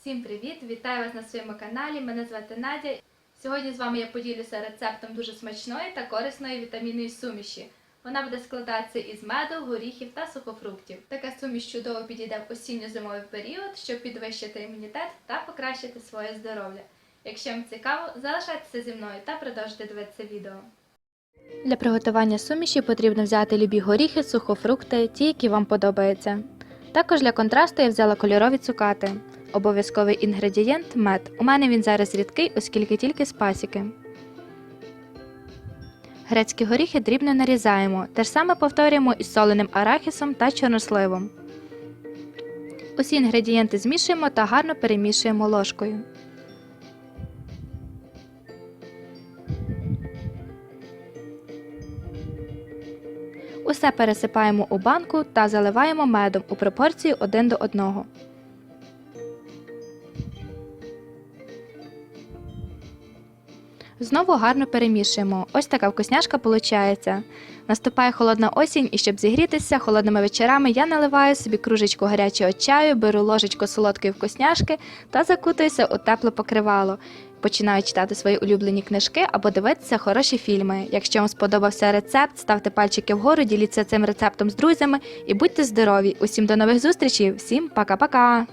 Всім привіт! Вітаю вас на своєму каналі. Мене звати Надя. Сьогодні з вами я поділюся рецептом дуже смачної та корисної вітамінної суміші. Вона буде складатися із меду, горіхів та сухофруктів. Така суміш чудово підійде в осінньо-зимовий період, щоб підвищити імунітет та покращити своє здоров'я. Якщо вам цікаво, залишайтеся зі мною та продовжуйте дивитися відео. Для приготування суміші потрібно взяти любі горіхи, сухофрукти, ті, які вам подобаються. Також для контрасту я взяла кольорові цукати. Обов'язковий інгредієнт мед. У мене він зараз рідкий, оскільки тільки з пасіки. Грецькі горіхи дрібно нарізаємо. Те ж саме повторюємо із соленим арахісом та чорносливом. Усі інгредієнти змішуємо та гарно перемішуємо ложкою. Усе пересипаємо у банку та заливаємо медом у пропорції 1 до 1. Знову гарно перемішуємо. Ось така вкусняшка виходить. Наступає холодна осінь, і щоб зігрітися холодними вечорами, я наливаю собі кружечку гарячого чаю, беру ложечку солодкої вкусняшки та закутуюся у тепле покривало. Починаю читати свої улюблені книжки або дивитися хороші фільми. Якщо вам сподобався рецепт, ставте пальчики вгору, діліться цим рецептом з друзями і будьте здорові! Усім до нових зустрічей! Всім пока-пока!